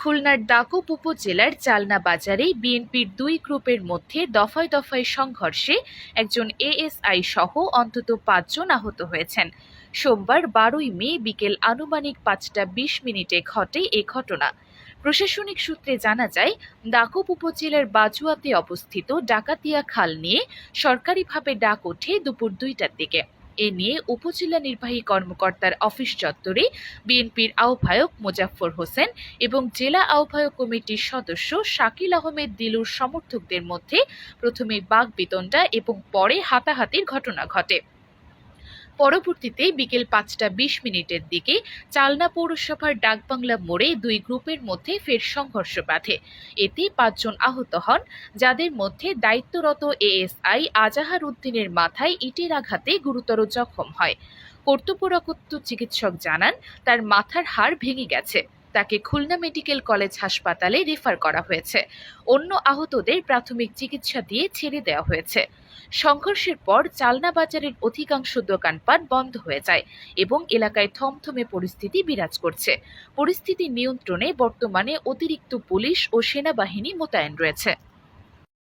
খুলনার দাকুপ উপজেলার চালনা বাজারে বিএনপির দুই গ্রুপের মধ্যে দফায় দফায় সংঘর্ষে একজন এএসআই সহ অন্তত পাঁচজন আহত হয়েছেন। সোমবার বারোই মে বিকেল আনুমানিক পাঁচটা বিশ মিনিটে ঘটে এ ঘটনা। প্রশাসনিক সূত্রে জানা যায়, দাকুপ উপজেলার বাজুয়াতে অবস্থিত ডাকাতিয়া খাল নিয়ে সরকারিভাবে ডাক ওঠে দুপুর দুইটার দিকে। এ নিয়ে উপজেলা নির্বাহী কর্মকর্তার অফিস চত্বরে বিএনপির আহ্বায়ক মোজাফফর হোসেন এবং জেলা আহ্বায়ক কমিটির সদস্য শাকিল আহমেদ দিলুর সমর্থকদের মধ্যে প্রথমে বাঘ বেতনটা এবং পরে হাতাহাতির ঘটনা ঘটে। পরবর্তীতে বিকেল পাঁচটা বিশ মিনিটের দিকে চালনা পৌরসভার ডাকবাংলা মোড়ে দুই গ্রুপের মধ্যে ফের সংঘর্ষ বাঁধে। এতে পাঁচজন আহত হন, যাদের মধ্যে দায়িত্বরত এএসআই আজাহার উদ্দিনের মাথায় ইটের আঘাতে গুরুতর জখম হয়। কর্তব্যরত চিকিৎসক জানান, তার মাথার হাড় ভেঙে গেছে। তাকে খুলনা মেডিকেল কলেজ হাসপাতালে রেফার করা হয়েছে। অন্য আহতদের প্রাথমিক চিকিৎসা দিয়ে ছেড়ে দেওয়া হয়েছে। সংঘর্ষের পর চালনা বাজারের অধিকাংশ দোকানপাট বন্ধ হয়ে যায় এবং এলাকায় থমথমে পরিস্থিতি বিরাজ করছে। পরিস্থিতি নিয়ন্ত্রণে বর্তমানে অতিরিক্ত পুলিশ ও সেনাবাহিনী মোতায়েন রয়েছে।